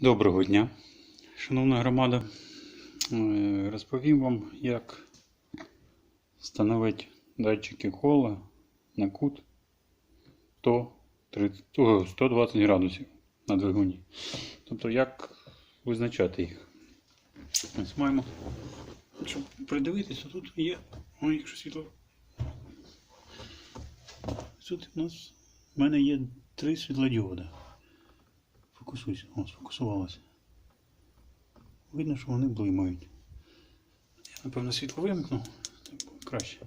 Доброго дня, шановна громада. Е, Розповім вам, як встановити датчики кола на кут 120 градусів на двигуні. Тобто, як визначати їх. Ось маємо, щоб придивитися, тут є. Ой, якщо світло. Тут у нас в мене є три світлодіоди. Фокусуйся. О, сфокусувалося. Видно, що вони блимають. Я, напевно, світло вимкну. Так буде краще.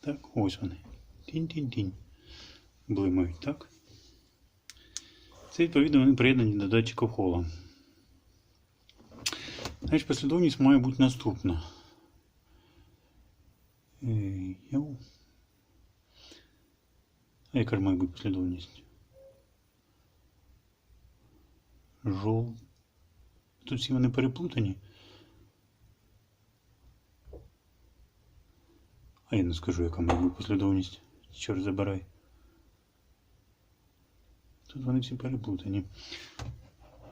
Так, ось вони. Тінь-тінь-тінь. Блимають, так? Це, відповідно, вони приєднані до датчика хола. Значить, послідовність має бути наступна. Е. А яка ж має бути послідовність? Жол. Тут всі вони переплутані. А я не скажу, яка має послідовність. Чорт забирай. Тут вони всі переплутані.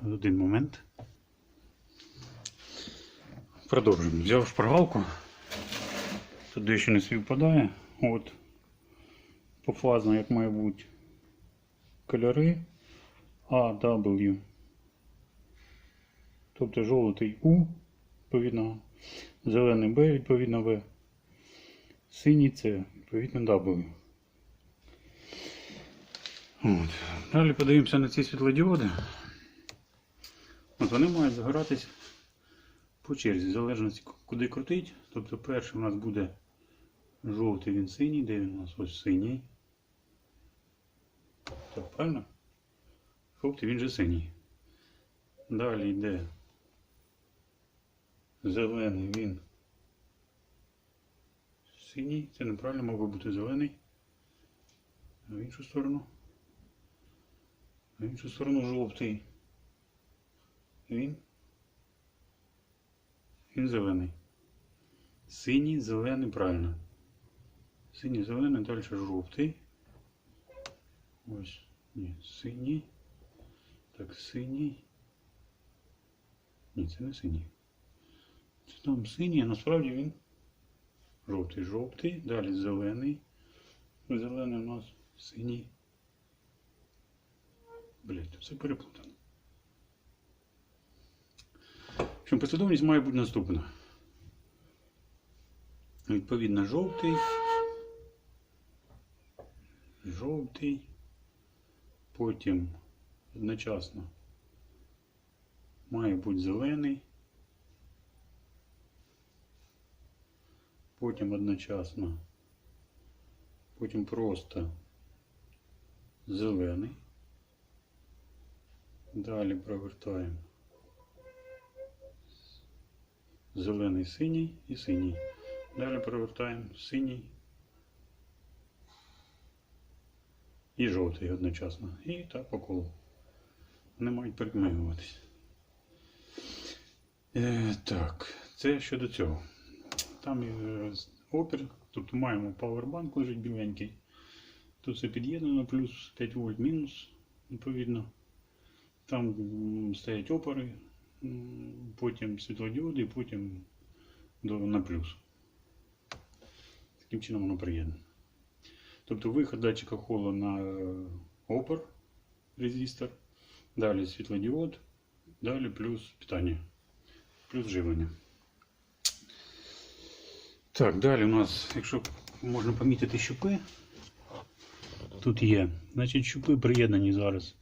Один момент. Продовжуємо. Взяв шпаргалку. Тут дещо не співпадає. От. Пофазно, як має бути. Кольори A, W. Тобто жовтий У, відповідно, зелений Б, відповідно В, синій С, відповідно W. От. Далі подивимося на ці світлодіоди. От вони мають загоратись по черзі, в залежності куди крутить. Тобто перший у нас буде жовтий, він синій, де він у нас ось синій. Так, правильно? Жовтий він же синій. Далі йде зелений він. Синій, це неправильно мав би бути зелений. А в іншу сторону. В іншу сторону жовтий. Він. Він зелений. Синій, зелений, правильно. Синій, зелений, далі жовтий. Ось. Ні, синій. Так, синій. Ні, це не синій. Там синій, а насправді він жовтий. Жовтий, далі зелений. Зелений у нас синій. Блять, все переплутано. В общем, послідовність має бути наступна. Відповідно, жовтий. Жовтий. Потім одночасно має бути зелений. Потім одночасно. Потім просто зелений. Далі провертаємо. Зелений синій і синій. Далі провертаємо синій і жовтий одночасно. І так по колу. Вони мають перемигуватись. Е, так, це щодо цього. Там е, опір, тобто маємо павербанк лежить біленький. Тут все під'єднано, плюс 5 вольт мінус, відповідно. Там стоять опори, потім світлодіоди, потім на плюс. Таким чином воно приєднано. Тобто виход датчика холу на е, опор резистор, далі світлодіод, далі плюс питання, плюс живлення. Так, далі у нас, якщо можна помітити щупи, тут є. Значить, щупи приєднані зараз.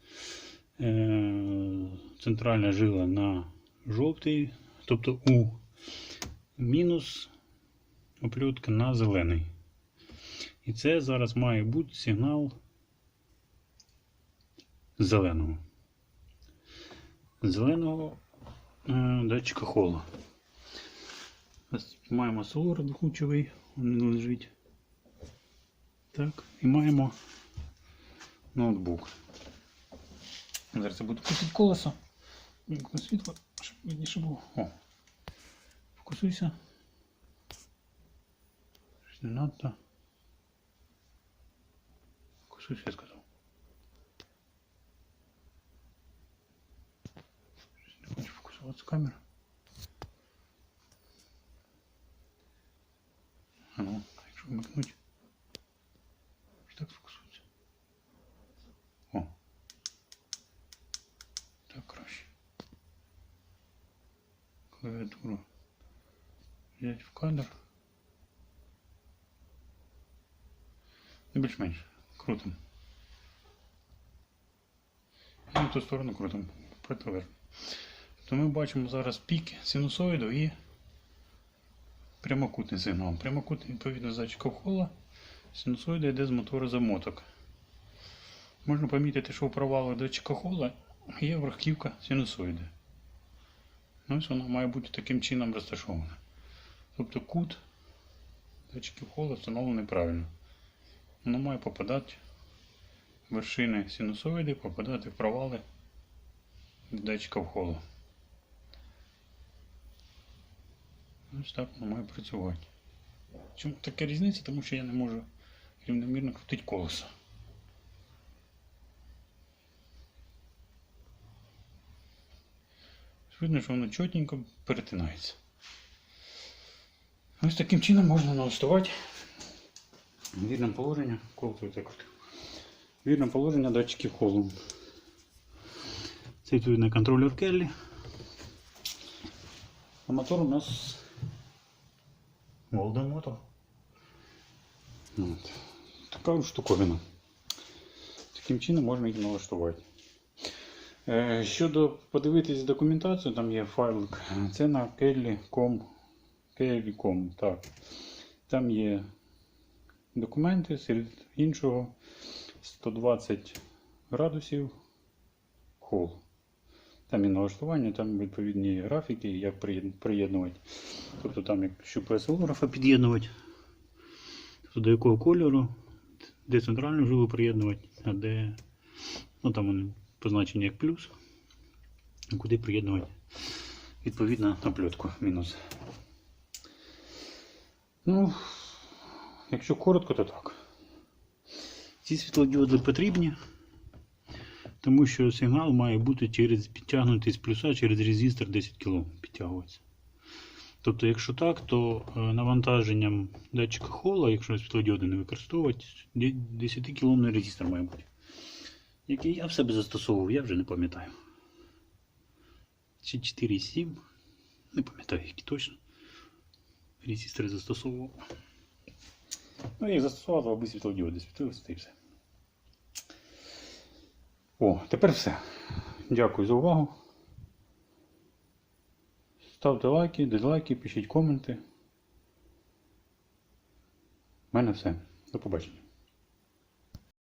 Е, центральна жила на жовтий, тобто у мінус оплютка на зелений. І це зараз має бути сигнал зеленого. Зеленого е, датчика хола. Ось Маємо солар докучовий, він лежить. Так, і маємо ноутбук. Зараз я буду крутити колесо. Вімкну світло, щоб видніше було. О. Фокусуйся. Щось не надто. Фокусуйся, я сказав. сфокусуватися камера. А Ну, якщо вмикнуть. Так сфокусується. О. Так краще. Клавіатуру. Взять в кадр. І більш-менш. Крутим. І в ту сторону крутим. Противер. То ми бачимо зараз пік синусоїду і прямокутний сигнал. Прямокутний, відповідно, з датчика. Синусоїда йде з мотора замоток. Можна помітити, що у провалу датчика хола є верхівка синусоїди. Ну, ось вона має бути таким чином розташована. Тобто кут датчиків хола встановлений правильно. Воно має попадати в вершини синусоїди, попадати в провали датчика вхолу. Ось так воно має працювати. Чому така різниця? Тому що я не можу рівномірно крутити колесо. Видно, що воно чотенько перетинається. Ось таким чином можна налаштувати вірне положення. Вірне положення датчиків холу. Це відповідно контролер Келлі. А мотор у нас Мотор. От. Така штуковина. Таким чином можна їх налаштувати. Е, Щодо подивитись документацію, там є файлик. Це на kelly.com. Kelly.com, так. Там є документи, серед іншого 120 градусів хол. Там і налаштування, там відповідні графіки, як приєднувати. Тобто там якщо PS-графа під'єднувати, то до якого кольору, де центральну жилу приєднувати, а де ну там вони позначені як плюс, куди приєднувати відповідно на пльотку мінус. Ну, якщо коротко, то так. Ці світлодіоди потрібні, тому що сигнал має бути через підтягнутий з плюса через резистор 10 кг підтягуватися. Тобто, якщо так, то е, навантаженням датчика хола, якщо світлодіоди не використовувати, 10 км резистор має бути. Який я в себе застосовував, я вже не пам'ятаю. Чи 4,7. Не пам'ятаю, які точно. Резистори застосовував. Ну, я їх застосував, аби світлодіоди світилися і все. О, тепер все. Дякую за увагу. Ставте лайки, дизлайки, пишіть коменти. У мене все. До побачення.